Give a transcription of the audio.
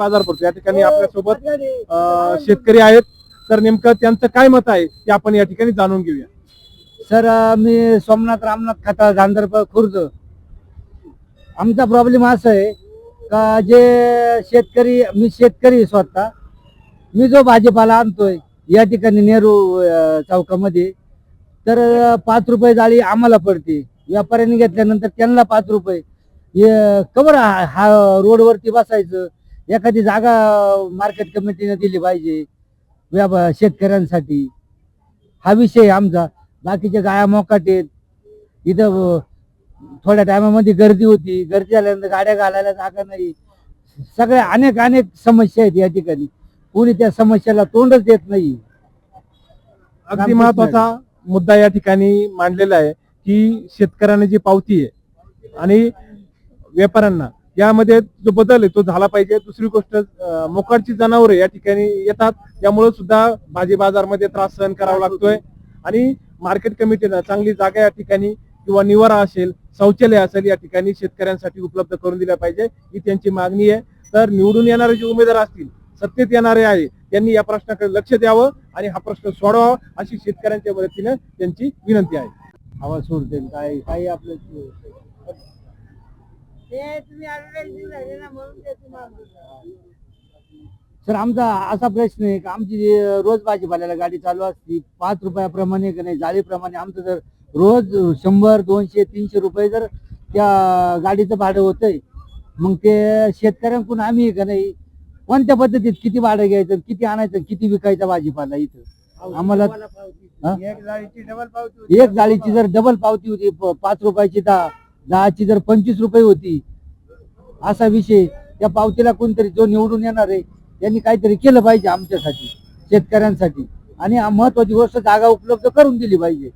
बाजार भरतो. या ठिकाणी आपल्यासोबत अं, शेतकरी आहेत. तर नेमकं त्यांचं काय मत आहे ते आपण या ठिकाणी जाणून घेऊया. सर मी सोमनाथ रामनाथ खताळ गांधर्प खुर्द. आमचा प्रॉब्लेम असा आहे का जे शेतकरी मी शेतकरी स्वतः. मी जो भाजीपाला आणतोय या ठिकाणी नेहरू चौकामध्ये तर पाच रुपये जाळी आम्हाला पडते. व्यापाऱ्यांनी घेतल्यानंतर त्यांना पाच रुपये. हे कवर हा हा रोडवरती बसायचं एखादी जागा मार्केट कमिटीने दिली पाहिजे शेतकऱ्यांसाठी. हा विषय आमचा. बाकीचे गाया मोकाट आहेत. इथं थोड्या टायमामध्ये गर्दी होती. गर्दी झाल्यानंतर गाड्या घालायला जागा नाही. सगळ्या अनेक अनेक समस्या आहेत या ठिकाणी. कोणी त्या समस्याला तोंडच देत नाही. अगदी महत्त्वाचा मुद्दा या ठिकाणी मांडलेला आहे की शेतकऱ्यांना जी पावती आहे आणि व्यापाऱ्यांना यामध्ये जो बदल आहे तो झाला पाहिजे. दुसरी गोष्ट मोकाडची जनावरे या ठिकाणी येतात. त्यामुळे सुद्धा भाजी बाजारमध्ये त्रास सहन करावा लागतोय. आणि मार्केट कमिटीनं चांगली जागा या ठिकाणी किंवा निवारा असेल शौचालय असेल या ठिकाणी शेतकऱ्यांसाठी उपलब्ध करून दिल्या पाहिजे. ही त्यांची मागणी आहे. तर निवडून येणारे जे उमेदवार असतील सत्तेत येणारे आहे त्यांनी या प्रश्नाकडे लक्ष द्यावं आणि हा प्रश्न सोडवावा अशी शेतकऱ्यांच्या वतीनं त्यांची विनंती आहे. हवा सोडते काय काही आपलं सर आमचा असा प्रश्न आहे की आमची जी रोज भाजीपाल्याला गाडी चालू असती पाच रुपयाप्रमाणे की नाही जाळीप्रमाणे आमचं जर रोज शंभर दोनशे तीनशे रुपये जर त्या गाडीचं भाडं होतंय मग ते शेतकऱ्यांकडून आम्ही का नाही? कोणत्या पद्धतीत किती भाडं घ्यायचं किती आणायचं किती विकायचा भाजीपाला इथं? आम्हाला हा? एक जाळीची जर डबल पावती होती प- पाच रुपयाची दहा दहाची जर पंचवीस रुपये होती असा विषय त्या पावतीला कोणतरी जो निवडून येणार आहे त्यांनी काहीतरी केलं पाहिजे आमच्यासाठी शेतकऱ्यांसाठी. आणि महत्वाची गोष्ट जागा उपलब्ध करून दिली पाहिजे.